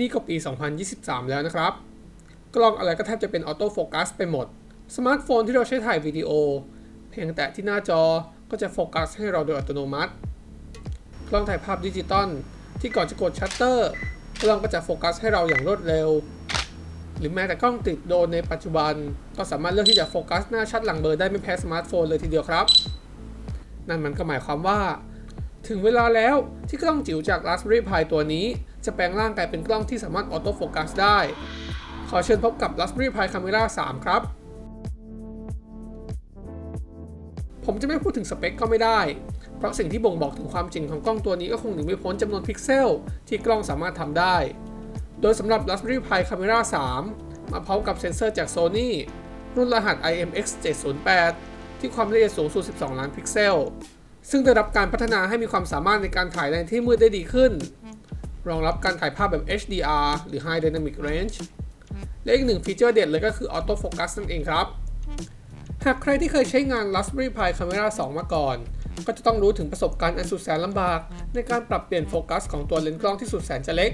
นี่ก็ปี 2023 แล้วนะครับ กล้องอะไรก็แทบจะเป็นออโต้โฟกัสไปหมด สมาร์ทโฟนที่เราใช้ถ่ายวิดีโอ เพียงแต่ที่หน้าจอก็จะโฟกัสให้เราโดยอัตโนมัติ กล้องถ่ายภาพดิจิตอลที่ก่อนจะกดชัตเตอร์ กล้องก็จะโฟกัสให้เราอย่างรวดเร็ว หรือแม้แต่กล้องติดโดนในปัจจุบัน ก็สามารถเลือกที่จะโฟกัสหน้าชัดหลังเบลอได้ไม่แพ้สมาร์ทโฟนเลยทีเดียวครับ นั่นมันก็หมายความว่า ถึงเวลาแล้วที่กล้องจิ๋วจาก Raspberry Pi ตัวนี้ จะแปลงร่างกลายเป็นกล้องที่สามารถออโต้โฟกัสได้ ขอเชิญพบกับ Raspberry Pi Camera 3 ครับ ผมจะไม่พูดถึงสเปคก็ไม่ได้ เพราะสิ่งที่บ่งบอกถึงความจริงของกล้องตัวนี้ก็คงหนีไม่พ้นจำนวนพิกเซลที่กล้องสามารถทำได้ โดยสำหรับ Raspberry Pi Camera 3 มาพร้อมกับเซ็นเซอร์จาก Sony รุ่นรหัส IMX 708ที่ความละเอียดสูงสุด 12 ล้านพิกเซล ซึ่งได้รับการพัฒนาให้มีความสามารถในการถ่ายในที่มืดได้ดีขึ้น รองรับการถ่ายภาพแบบ HDR หรือ High Dynamic Range และอีกหนึ่งฟีเจอร์เด็ดเลยก็คือ Auto Focus นั่นเองครับ หากใครที่เคยใช้งาน Raspberry Pi Camera 2 มาก่อน ก็จะต้องรู้ถึงประสบการณ์อันสุดแสนลำบาก ในการปรับเปลี่ยนโฟกัสของตัวเลนส์กล้องที่สุดแสนจะเล็ก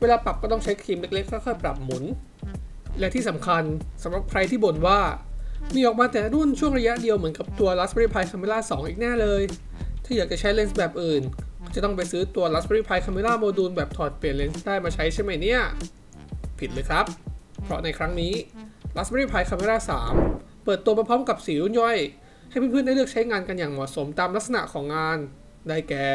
เวลาปรับก็ต้องใช้ครีมเล็กๆค่อยๆปรับหมุน และที่สำคัญสำหรับใครที่บ่นว่า มีออกมาแต่รุ่นช่วงระยะเดียวเหมือนกับตัว Raspberry Pi Camera 2 อีกแน่เลย ถ้าอยากจะใช้เลนส์แบบอื่น จะต้องไปซื้อตัว Raspberry Pi Camera Module แบบถอดเปลี่ยนเลนส์ได้มาใช้ใช่ไหมเนี่ย ผิดเลยครับ เพราะในครั้งนี้ Raspberry Pi Camera 3 เปิดตัวมาพร้อมกับสีรุ่นย่อย ให้เพื่อนๆได้เลือกใช้งานกันอย่างเหมาะสมตามลักษณะของงาน ได้แก่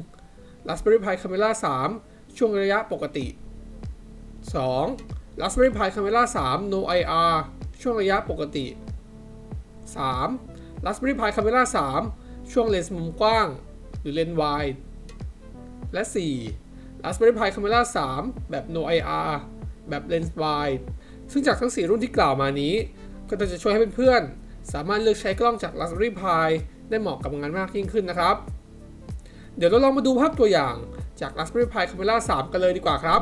1. Raspberry Pi Camera 3 ช่วงระยะปกติ 2. Raspberry Pi Camera 3 No IR ช่วงระยะปกติ 3. Raspberry Pi Camera 3 ช่วงเลนส์มุมกว้าง รือเลนส์วายและ 4. Raspberry Pi Camera 3 แบบ No IR แบบเลนส์วายซึ่งจากทั้ง 4 รุ่นที่กล่าวมานี้ ก็จะช่วยให้เพื่อนๆ สามารถเลือกใช้กล้องจาก Raspberry Pi ได้เหมาะกับงานมากยิ่งขึ้นนะครับ เดี๋ยวเราลองมาดูภาพตัวอย่างจาก Raspberry Pi Camera 3 กันเลยดีกว่าครับ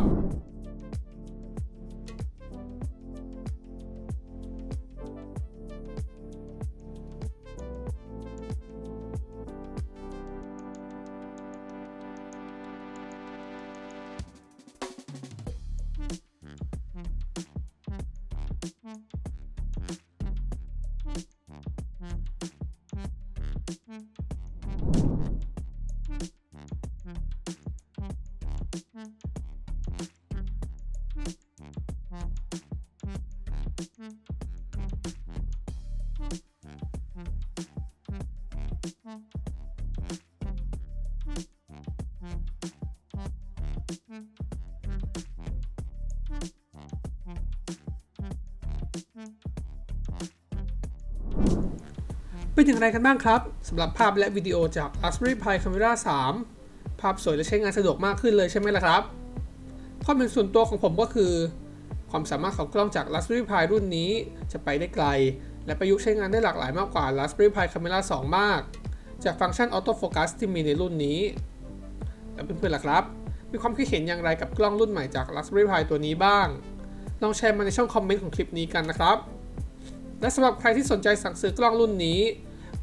Mm-hmm. เป็นอย่างไรกันบ้างครับสำหรับภาพและวิดีโอจาก Raspberry Pi Camera 3 ภาพสวยและใช้งานสะดวกมากขึ้นเลยใช่ไหมล่ะครับความเป็นส่วนตัวของผมก็คือ ความสามารถของกล้องจาก Raspberry Pi รุ่นนี้จะไปได้ไกล และประยุกต์ใช้งานได้หลากหลายมากกว่า Raspberry Pi Camera 2 มาก จากฟังก์ชัน Auto Focus ที่มีในรุ่นนี้ แล้วเพื่อนๆล่ะครับ มีความคิดเห็นอย่างไรกับกล้องรุ่นใหม่จาก Raspberry Pi ตัวนี้บ้าง ลองแชร์มาในช่องคอมเมนต์ของคลิปนี้กันนะครับ และสำหรับใครที่สนใจสั่งซื้อกล้องรุ่นนี้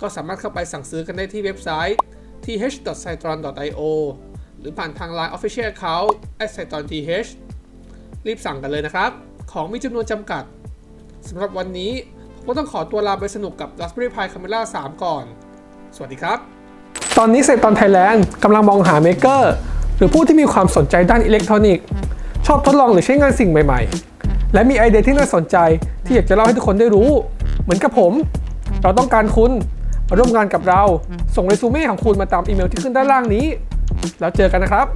ก็สามารถเข้าไปสั่งซื้อกันได้ที่เว็บไซต์ th.cytron.io หรือผ่านทาง Line Official Account @cytronth รีบสั่งกันเลยนะครับ ของมีจำนวนจำกัดสำหรับวันนี้ผมก็ต้องขอตัวลาไปสนุกกับ Raspberry Pi Camera 3 ก่อน สวัสดีครับ ตอนนี้เซตอนไทยแลนด์กำลังมองหาเมเกอร์หรือผู้ที่มีความสนใจด้านอิเล็กทรอนิกส์ ชอบทดลองหรือใช้งานสิ่งใหม่ๆ และมีไอเดียที่น่าสนใจที่อยากจะเล่าให้ทุกคนได้รู้ เหมือนกับผม เราต้องการคุณมาร่วมงานกับเรา ส่งเรซูเม่ของคุณมาตามอีเมลที่ขึ้นด้านล่างนี้ แล้วเจอกันนะครับ